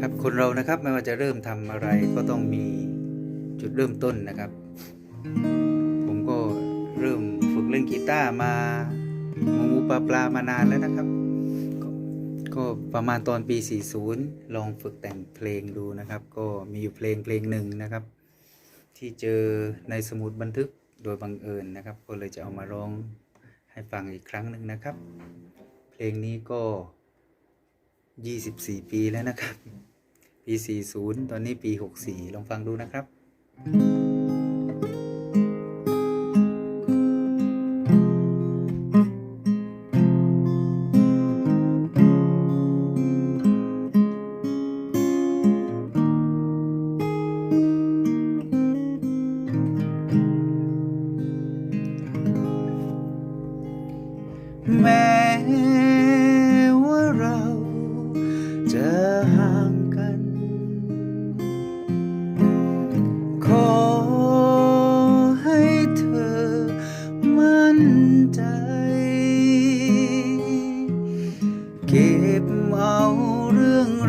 ครับคนเรานะครับไม่ว่าจะเริ่มทำอะไรก็ต้องมีจุดเริ่มต้นนะครับ ผมก็เริ่มฝึกเล่นกีตาร์มางูงูปลาปลามานานแล้วนะครับกก็ประมาณตอนปี 40 ลองฝึกแต่งเพลงดูนะครับ ก็มีอยู่เพลงเพลงหนึ่งนะครับ ที่เจอในสมุดบันทึกโดยบังเอิญนะครับ ก็เลยจะเอามาร้องให้ฟังอีกครั้งหนึ่งนะครับ เพลงนี้ก็ ยี่สิบสี่ปีแล้วนะครับ ปีสี่ศูนย์ตอนนี้ปีหกสี่ลองฟังดูนะครับ thank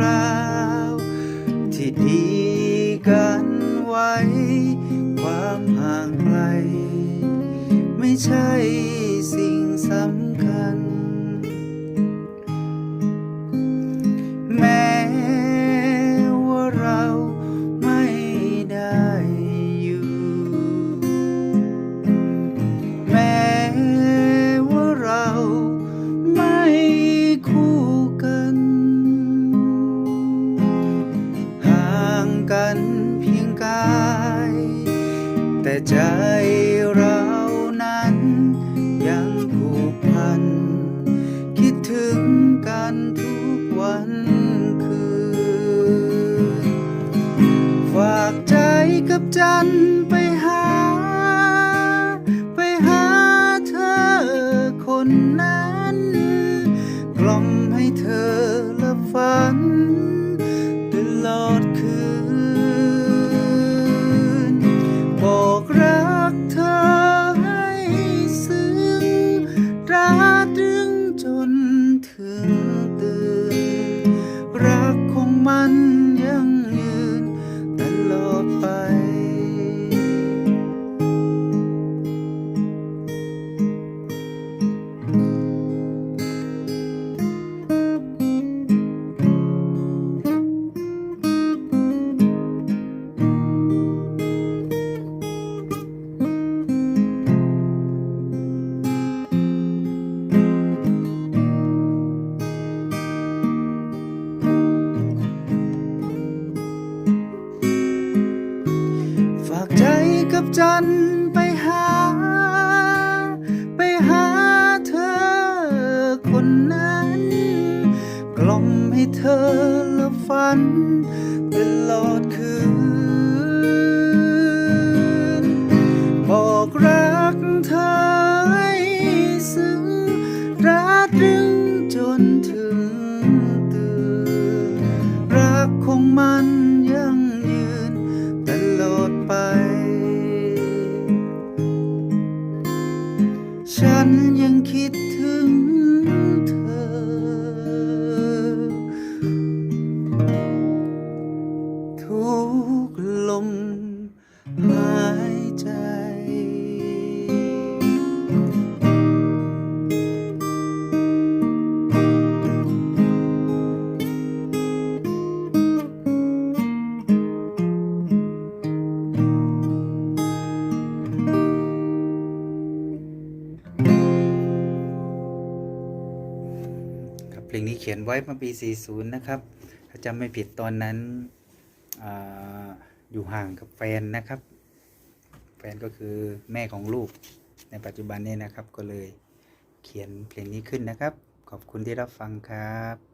ราว ที่ดีกันไว้ ความห่างไกล ไม่ใช่สิ่งสำคัญ แต่ใจเรานั้นยังผูกพัน คิดถึงกัน กับจันไปหา ไปหาเธอคนนั้น กล่อมให้เธอละฝันตลอดคืน บอกรักเธอให้ซึ้งรักดึงจนถึงตื่นรักของมัน นยังคิดถึงเธอ ทุกลมหาย ลงนี้เขียนไว้เมื่อปี 40 นะครับ ถ้าจำไม่ผิดตอนนั้นออยู่ห่างกับแฟนนะครับ แฟนก็คือแม่ของลูกในปัจจุบันนี้นะครับ ก็เลยเขียนเพลงนี้ขึ้นนะครับ ขอบคุณที่รับฟังครับ